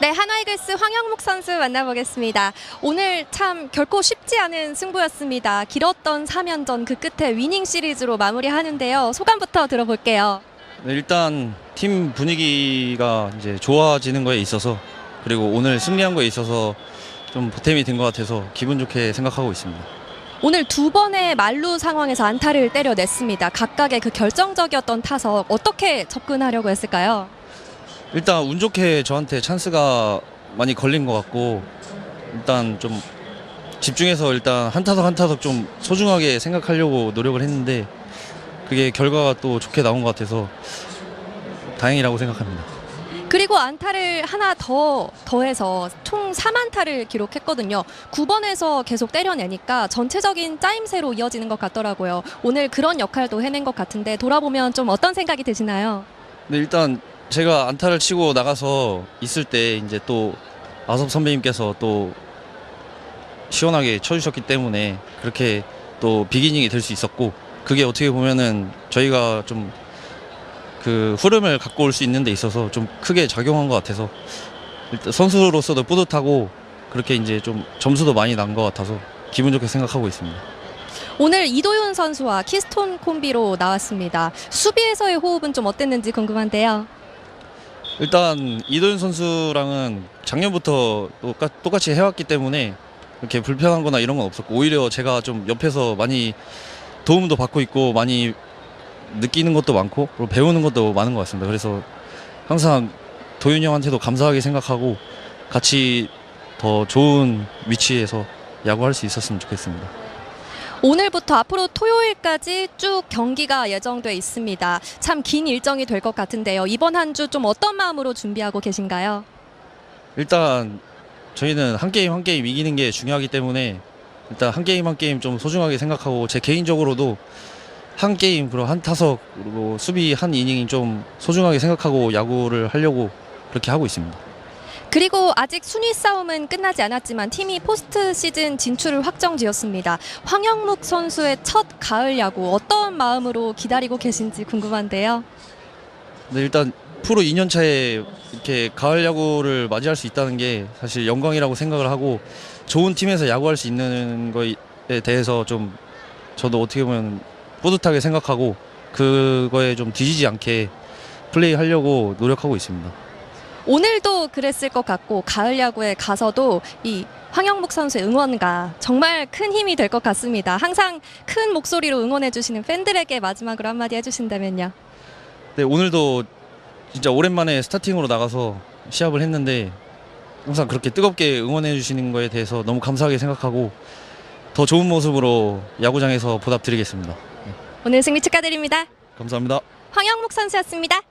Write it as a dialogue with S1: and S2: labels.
S1: 네, 한화이글스 황영묵 선수 만나보겠습니다. 오늘 참 결코 쉽지 않은 승부였습니다. 길었던 3연전 그 끝에 위닝 시리즈로 마무리하는데요. 소감부터 들어볼게요.
S2: 네, 일단 팀 분위기가 이제 좋아지는 거에 있어서 그리고 오늘 승리한 거에 있어서 좀 보탬이 된 것 같아서 기분 좋게 생각하고 있습니다.
S1: 오늘 두 번의 말루 상황에서 안타를 때려냈습니다. 각각의 그 결정적이었던 타석 어떻게 접근하려고 했을까요?
S2: 일단 운 좋게 저한테 찬스가 많이 걸린 것 같고 일단 좀 집중해서 일단 한 타석 한 타석 좀 소중하게 생각하려고 노력을 했는데 그게 결과가 또 좋게 나온 것 같아서 다행이라고 생각합니다.
S1: 그리고 안타를 하나 더 더해서 총 3안타를 기록했거든요. 9번에서 계속 때려내니까 전체적인 짜임새로 이어지는 것 같더라고요. 오늘 그런 역할도 해낸 것 같은데 돌아보면 좀 어떤 생각이 드시나요?
S2: 네, 일단 제가 안타를 치고 나가서 있을 때 이제 또 아섭 선배님께서 또 시원하게 쳐주셨기 때문에 그렇게 또 비기닝이 될 수 있었고 그게 어떻게 보면은 저희가 좀 그 흐름을 갖고 올 수 있는 데 있어서 좀 크게 작용한 것 같아서 일단 선수로서도 뿌듯하고 그렇게 이제 좀 점수도 많이 난 것 같아서 기분 좋게 생각하고 있습니다.
S1: 오늘 이도윤 선수와 키스톤 콤비로 나왔습니다. 수비에서의 호흡은 좀 어땠는지 궁금한데요.
S2: 일단 이도현 선수랑은 작년부터 똑같, 똑같이 해왔기 때문에 이렇게 불편한 거나 이런 건 없었고 오히려 제가 좀 옆에서 많이 도움도 받고 있고 많이 느끼는 것도 많고 그리고 배우는 것도 많은 것 같습니다. 그래서 항상 도윤이 형한테도 감사하게 생각하고 같이 더 좋은 위치에서 야구할 수 있었으면 좋겠습니다.
S1: 오늘부터 앞으로 토요일까지 쭉 경기가 예정돼 있습니다. 참 긴 일정이 될 것 같은데요. 이번 한 주 좀 어떤 마음으로 준비하고 계신가요?
S2: 일단 저희는 한 게임 한 게임 이기는 게 중요하기 때문에 일단 한 게임 한 게임 좀 소중하게 생각하고 제 개인적으로도 한 게임 그리고 한 타석 그리고 수비 한 이닝 좀 소중하게 생각하고 야구를 하려고 그렇게 하고 있습니다.
S1: 그리고 아직 순위 싸움은 끝나지 않았지만 팀이 포스트 시즌 진출을 확정지었습니다. 황영묵 선수의 첫 가을 야구 어떤 마음으로 기다리고 계신지 궁금한데요.
S2: 근데 일단 프로 2년 차에 이렇게 가을 야구를 맞이할 수 있다는 게 사실 영광이라고 생각을 하고 좋은 팀에서 야구할 수 있는 거에 대해서 좀 저도 어떻게 보면 뿌듯하게 생각하고 그거에 좀 뒤지지 않게 플레이 하려고 노력하고 있습니다.
S1: 오늘도 그랬을 것 같고 가을 야구에 가서도 이 황영묵 선수의 응원가 정말 큰 힘이 될 것 같습니다. 항상 큰 목소리로 응원해 주시는 팬들에게 마지막으로 한마디 해주신다면요.
S2: 네, 오늘도 진짜 오랜만에 스타팅으로 나가서 시합을 했는데 항상 그렇게 뜨겁게 응원해 주시는 거에 대해서 너무 감사하게 생각하고 더 좋은 모습으로 야구장에서 보답드리겠습니다.
S1: 오늘 승리 축하드립니다.
S2: 감사합니다.
S1: 황영묵 선수였습니다.